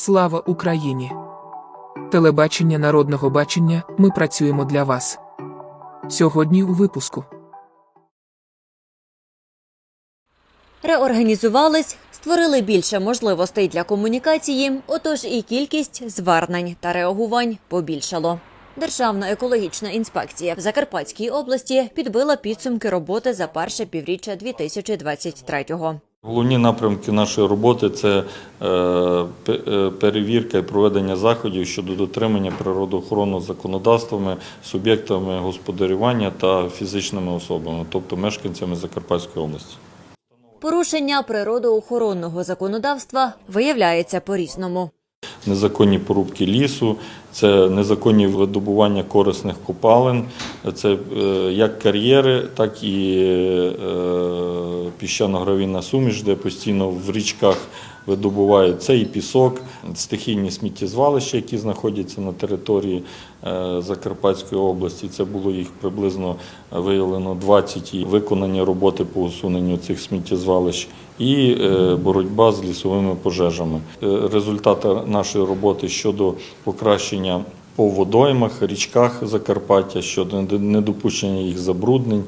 Слава Україні! Телебачення народного бачення. Ми працюємо для вас. Сьогодні у випуску. Реорганізувались, створили більше можливостей для комунікації, отож і кількість звернень та реагувань побільшало. Державна екологічна інспекція в Закарпатській області підбила підсумки роботи за перше півріччя 2023-го. Головні напрямки нашої роботи це е, е, перевірка і проведення заходів щодо дотримання природоохоронного законодавствами, суб'єктами господарювання та фізичними особами, тобто мешканцями Закарпатської області. Порушення природоохоронного законодавства виявляється по-різному. Незаконні порубки лісу, це незаконні видобування корисних копалин, це е, як кар'єри, так і піщано-гравійна суміш, де постійно в річках видобувають це і пісок, стихійні сміттєзвалища, які знаходяться на території е, Закарпатської області. Це було їх приблизно виявлено 20 і виконані роботи по усуненню цих сміттєзвалищ і е, боротьба з лісовими пожежами. Е, Результати нашої роботи щодо покращення по водоймах, річках Закарпаття, щодо недопущення їх забруднень.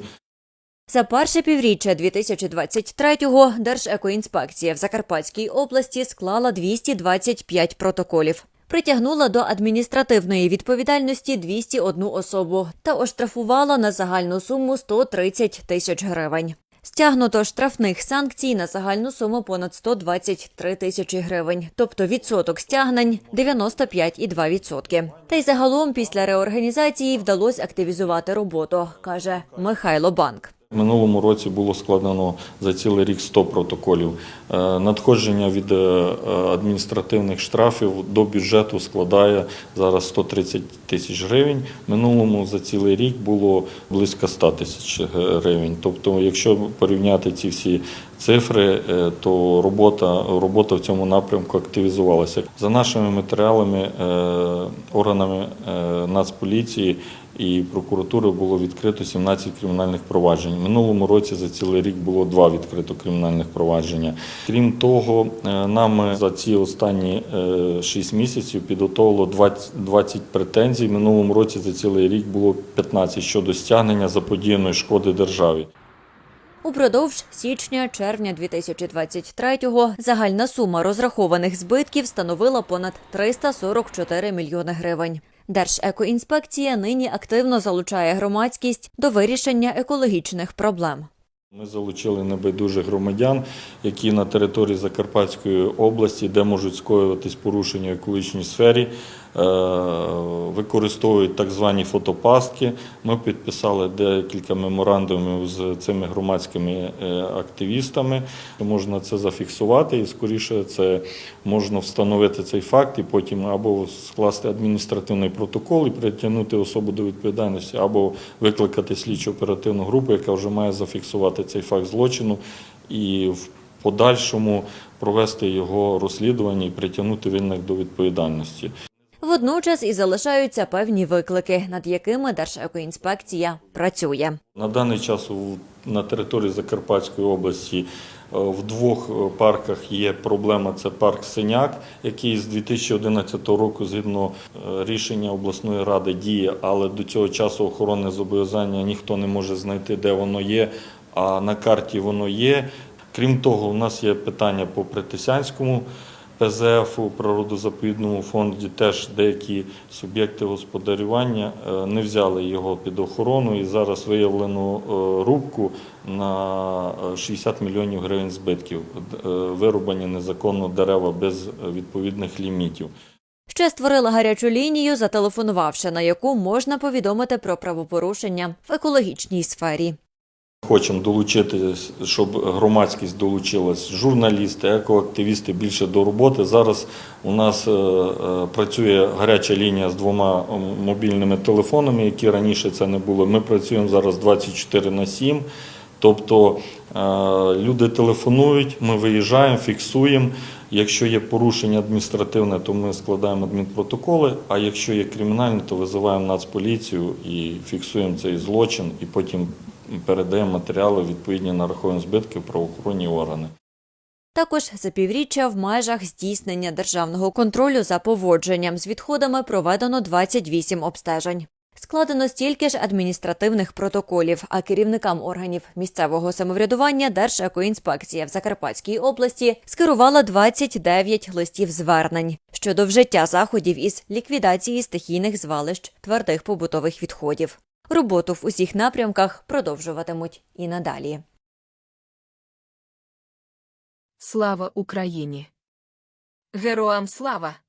За перше півріччя 2023-го Держекоінспекція в Закарпатській області склала 225 протоколів. Притягнула до адміністративної відповідальності 201 особу та оштрафувала на загальну суму 130 тисяч гривень. Стягнуто штрафних санкцій на загальну суму понад 123 тисячі гривень, тобто відсоток стягнень 95,2%. Та й загалом після реорганізації вдалося активізувати роботу, каже Михайло Банк. Минулому році було складено за цілий рік 100 протоколів. Е, Надходження від е, адміністративних штрафів до бюджету складає зараз 130 тисяч гривень. Минулому за цілий рік було близько 100 тисяч гривень. Тобто, якщо порівняти ці всі цифри, е, то робота, робота в цьому напрямку активізувалася. За нашими матеріалами, органами Нацполіції і прокуратури було відкрито 17 кримінальних проваджень. Минулому році за цілий рік було два відкрито кримінальних провадження. Крім того, е, нам за ці останні 6 місяців підготовило 20 20 претензій. Минулому році за цілий рік було 15 щодо стягнення заподіяної шкоди державі. Упродовж січня-червня 2023-го загальна сума розрахованих збитків становила понад 344 мільйони гривень. Держекоінспекція нині активно залучає громадськість до вирішення екологічних проблем. Ми залучили небайдужих громадян, які на території Закарпатської області, де можуть скоюватись порушення екологічній сфері, використовують так звані фотопастки. Ми підписали декілька меморандумів з цими громадськими е, активістами. Можна це зафіксувати і скоріше це можна встановити цей факт і потім або скласти адміністративний протокол і притягнути особу до відповідальності, або викликати слідчо оперативну групу, яка вже має зафіксувати цей факт злочину і в подальшому провести його розслідування і притягнути винних до відповідальності. Водночас і залишаються певні виклики, над якими Держекоінспекція працює. На даний час у- на території Закарпатської області е, в двох е, парках є проблема. Це парк Синяк, який з 2011 року, згідно е, рішення обласної ради, діє, але до цього часу охоронне зобов'язання ніхто не може знайти, де воно є. А на карті воно є. Крім того, у нас є питання по Притисянському ПЗФ у природозаповідному фонді. Теж деякі суб'єкти господарювання е, не взяли його під охорону і зараз виявлено е, рубку на е, 60 мільйонів гривень збитків. Е, Вирубані незаконно дерева без е, відповідних лімітів. Ще створила гарячу лінію, зателефонувавши на яку можна повідомити про правопорушення в екологічній сфері. Хочемо долучити, щоб громадськість долучилась, журналісти, екоактивісти більше до роботи. Зараз у нас е, е, працює гаряча лінія з двома мобільними телефонами, які раніше це не було. Ми працюємо зараз 24 на 7. Тобто е, люди телефонують, ми виїжджаємо, фіксуємо. Якщо є порушення адміністративне, то ми складаємо адмінпротоколи. А якщо є кримінальне, то визиваємо нацполіцію і фіксуємо цей злочин, і потім передаємо матеріали відповідні нараховуємо збитки в правоохоронні органи. Також за півріччя в межах здійснення державного контролю за поводженням з відходами проведено 28 обстежень. Складено стільки ж адміністративних протоколів, а керівникам органів місцевого самоврядування Держекоінспекція в Закарпатській області скерувала 29 листів звернень щодо вжиття заходів із ліквідації стихійних звалищ твердих побутових відходів. Роботу в усіх напрямках продовжуватимуть і надалі. Слава Україні! Героям слава!